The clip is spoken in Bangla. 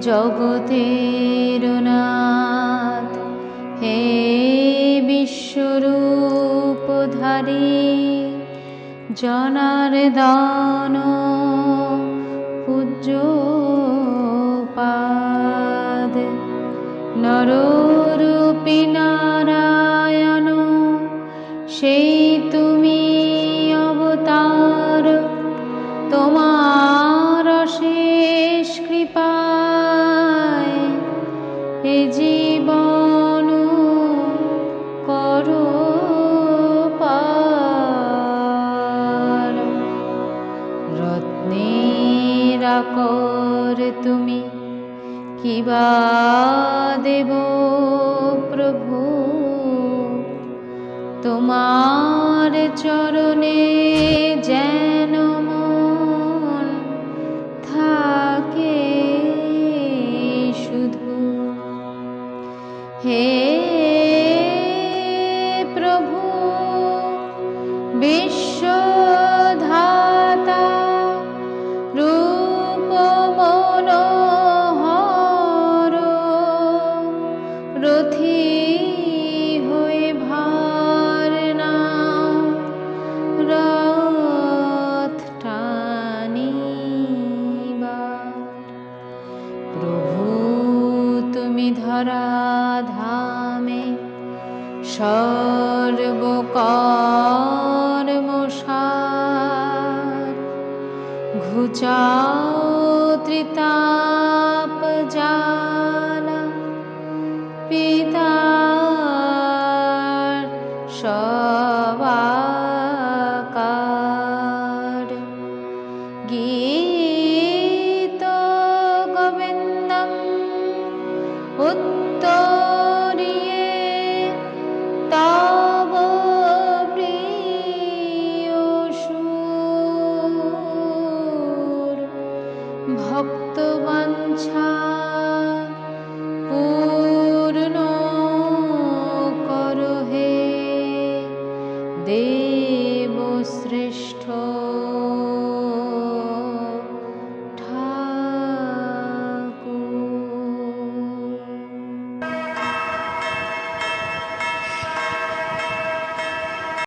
জগতের নাথ। হে বিশ্বরূপধারী জনার্দন পূজ্য পাদ নররূপী নারায়ণ সেই তুমি জীবন করো পার। রত্নের আকর তুমি কিবা দেব প্রভু? তোমার চরণে যেন হে প্রভু বিশ্বধাতা রূপ মনোহর হয়ে ভার নাও রথ টানিবার প্রভু তুমি ধরা ধামে সর্বকর্মসার ঘুচাও ত্রিতাপ জালা পিতার সবাকার देवो देव